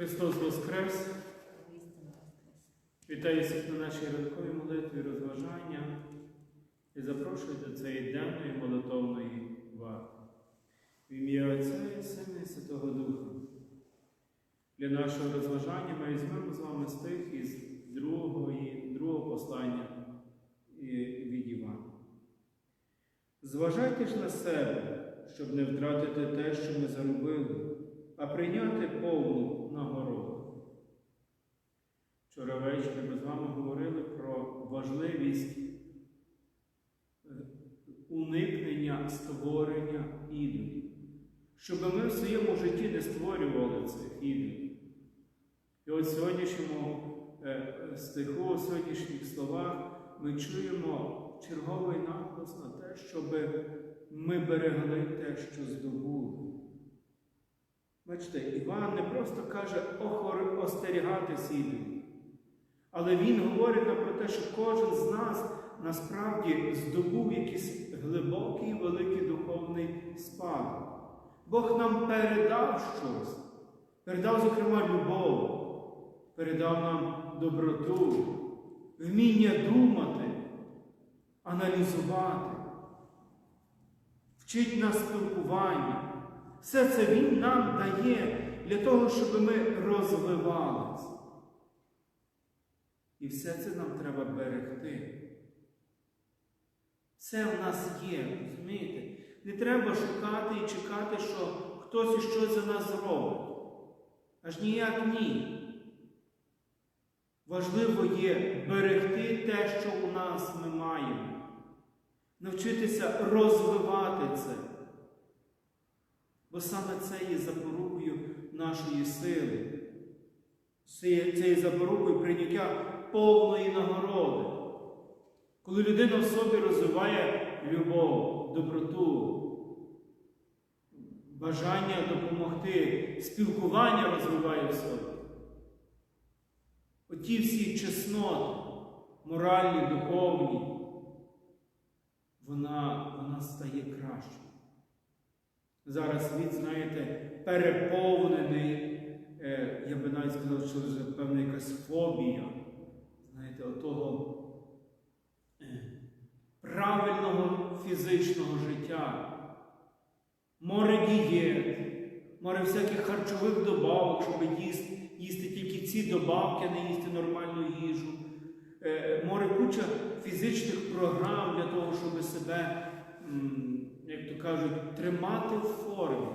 Христос Воскрес! Вітаю всіх на нашій ранковій молитві розважання і запрошую до цієї денної молитовної варти. В ім'я Отця і Сина і Святого Духа. Для нашого розважання ми візьмемо з вами стих із другого, другого послання від Івана. Зважайте ж на себе, щоб не втратити те, що ми заробили, а прийняти повну нагороду. Вчора ввечері ми з вами говорили про важливість е, уникнення створення ідолів, щоб ми в своєму житті не створювали цих ідолів. І от в сьогоднішньому е, е, стиху, в сьогоднішніх словах ми чуємо черговий наголос на те, щоб ми берегли те, що здобули. Бачите, Іван не просто каже охор... остерігатись ідолів, але він говорить нам про те, що кожен з нас насправді здобув якийсь глибокий, великий духовний спадок. Бог нам передав щось, передав, зокрема, любов, передав нам доброту, вміння думати, аналізувати, вчить нас спілкування. Все це Він нам дає для того, щоб ми розвивалися. І все це нам треба берегти. Все в нас є, розумієте? Не треба шукати і чекати, що хтось і щось за нас зробить. Аж ніяк ні. Важливо є берегти те, що у нас ми маємо. Навчитися розвивати це. Бо саме це є запорукою нашої сили. Це є, запорукою прийняття повної нагороди. Коли людина в собі розвиває любов, доброту, бажання допомогти, спілкування розвиває в собі. Оті всі чесноти, моральні, духовні, вона, вона стає кращою. Зараз світ, знаєте, переповнений, е, я би навіть сказав, що вже певна якась фобія, знаєте, отого е, правильного фізичного життя, море дієт, море всяких харчових добавок, щоб їсти, їсти тільки ці добавки, а не їсти нормальну їжу. Е, море куча фізичних програм для того, щоб себе. Кажуть, тримати в формі.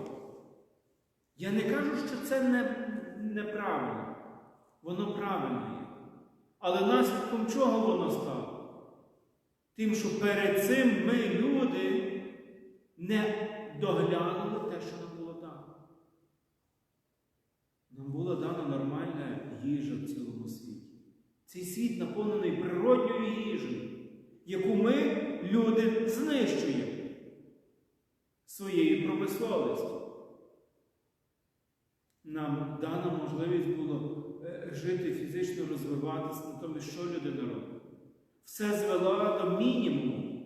Я не кажу, що це не, неправильно. Воно правильно є. Але наслідком чого воно стало? Тим, що перед цим ми, люди, не доглянули те, що нам було дано. Нам була дана нормальна їжа в цілому світі. Цей світ наповнений природньою їжею, яку ми, люди, знищуємо своєю промисловістю. Нам дана можливість було е, жити, фізично розвиватися, натомість що людина робить? Все звела до мінімуму.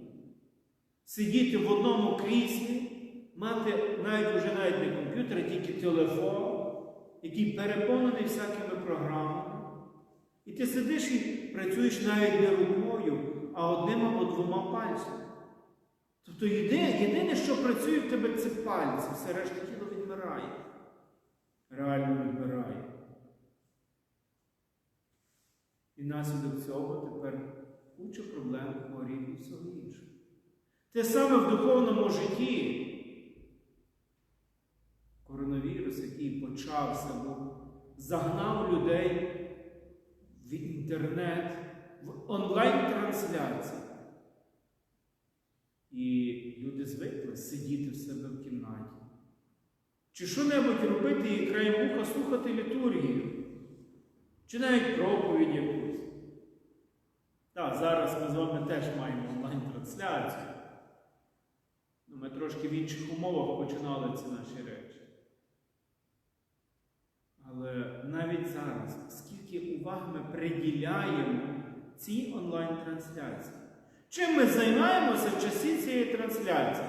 Сидіти в одному кріслі, мати навіть вже навіть не комп'ютер, а тільки телефон, який переповнений всякими програмами. І ти сидиш і працюєш навіть не рукою, а одним або двома пальцями. Тобто єдине, єдине, що працює в тебе, це пальці, все решта тіло відмирає. Реально відмирає. І наслідок цього тепер куча проблем хворів і всього іншого. Те саме в духовному житті. Коронавірус, який почався, загнав людей в інтернет, в онлайн-трансляції. І люди звикли сидіти в себе в кімнаті. Чи що-небудь робити і краєм вуха слухати літургію, чи навіть проповідь якусь. Так, зараз ми з вами теж маємо онлайн-трансляцію. Ну, Ми трошки в інших умовах починали ці наші речі. Але навіть зараз, скільки уваги ми приділяємо цій онлайн-трансляції? Чим ми займаємося в часі цієї трансляції?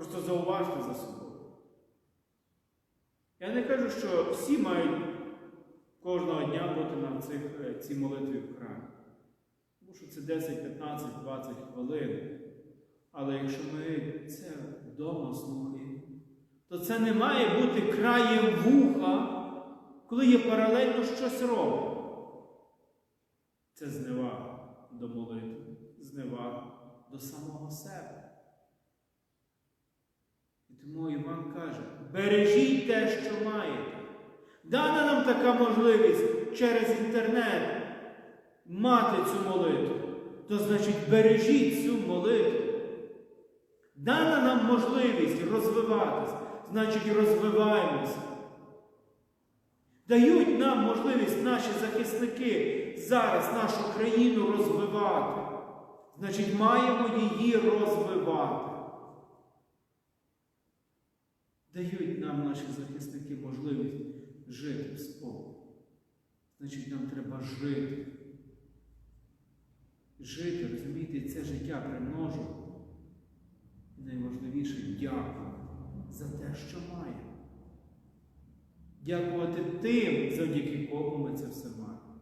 Просто зауважте за собою. Я не кажу, що всі мають кожного дня бути на цих, е, цій молитві в храмі. Тому що це 10, 15, 20 хвилин. Але якщо ми це вдома слухаємо, то це не має бути краєм вуха, коли є паралельно щось робить. Це зневага до молитви, зневага до самого себе. Тому Іван каже: бережіть те, що маєте. Дана нам така можливість через інтернет мати цю молитву. То значить, бережіть цю молитву. Дана нам можливість розвиватися, значить, розвиваємося. Дають нам можливість наші захисники зараз нашу країну розвивати. Значить, маємо її розвивати. Дають нам наші захисники можливість жити в спокій. Значить, нам треба жити. Жити, розумієте, це життя примножувати. Найважливіше дякувати за те, що маємо. Дякувати тим, завдяки кому ми це все маємо.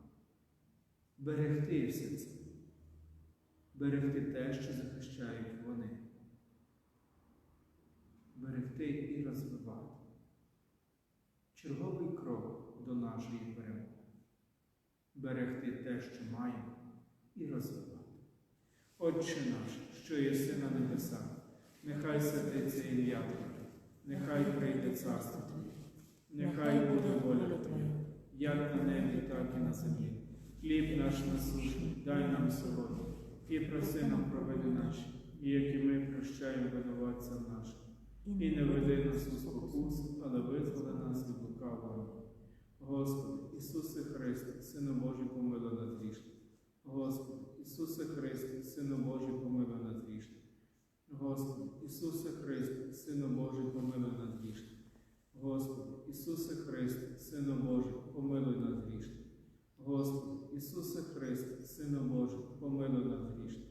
Берегти все це. Берегти те, що захищають вони. Берегти і розвивати. Черговий нашої перемоги. Берегти те, що маємо, і розвивати. Отче наш, що єси на небесах, нехай святиться ім'я Твоє, нехай прийде царство Твоє, нехай буде воля Твоя, як на небі, так і на землі. Хліб наш насущний, дай нам сьогодні, і проси нам провини наші, і як і ми прощаємо винуватцям нашим. І не веди нас у спокусу, але визволи нас від лукавого. Господи, Ісусе Христе, Сину Божий, помилуй нас грішних. Господи, Ісусе Христе, Сину Божий, помилуй нас грішних. Господи, Ісусе Христе, Сину Божий, помилуй нас грішних. Господи, Ісусе Христе, Сину Божий, помилуй нас грішних. Господи, Ісусе Христе, Сину Божий, помилуй нас грішних.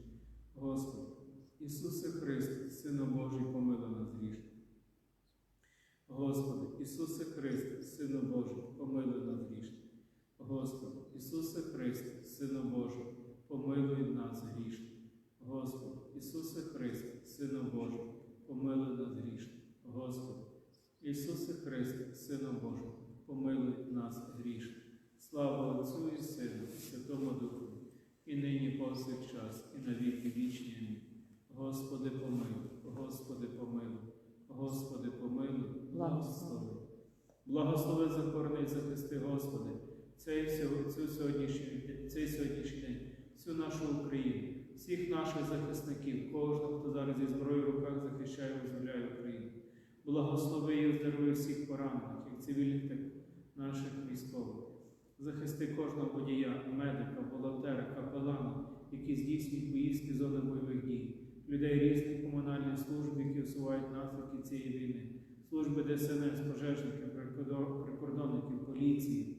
Господи, Ісусе Христе, Сину Божий, помилуй нас грішних. Господи, Ісусе Христе, Сину Божий, помилуй нас грішних. Господи, Ісусе Христе, Сину Божий, помилуй нас грішних. Господи, Ісусе Христе, Сину Божий, помилуй нас грішних. Господи, Ісусе Христе, Сину Божий, помилуй нас грішних. Слава Отцю і Сину, і Святому Духу, і нині повсякчас, і на віки вічні. Господи, помилуй, Господи, помилуй, Господи, помилуй, благослови. Благослови захорони, захисти, Господи, цей, цю сьогоднішній, цей сьогоднішній день, всю нашу Україну, всіх наших захисників, кожного, хто зараз зі зброєю в руках захищає і визволяє Україну. Благослови і оздорови всіх поранених, як цивільних, так і наших військових. Захисти кожного водія, медика, волонтера, капелана, які здійснюють поїздки зони бойових дій, людей різних комунальних служб, які усувають наслідки цієї війни, служби ДСНС, пожежників, прикордонників, поліції,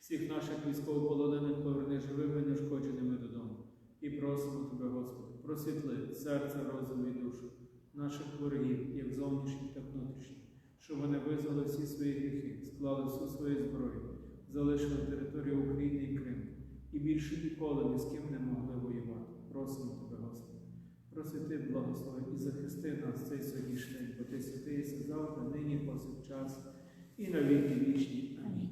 всіх наших військовополонених поверни живими, і неушкодженими додому. І просимо Тебе, Господи, просвітли серце, розум і душу наших ворогів, як зовнішніх, так внутрішніх, щоб вони визвали всі свої гріхи, склали всю свою зброю, залишили територію України і Криму, і більше ніколи ні з ким не могли воювати. Просимо Тебе. Просвіти, благослови і захисти нас цей сьогоднішній бо ти святийся завтра, нині, повсякчас і на віки вічні. Амінь.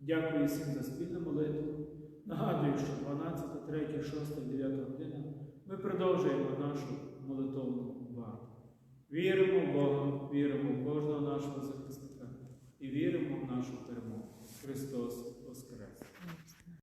Дякую всім за спільну молитву. Нагадую, що 12, 3, 6, 9 година ми продовжуємо нашу молитовну варту. Віримо в Бога, віримо в кожного нашого захисника і віримо в нашу перемогу. Христос!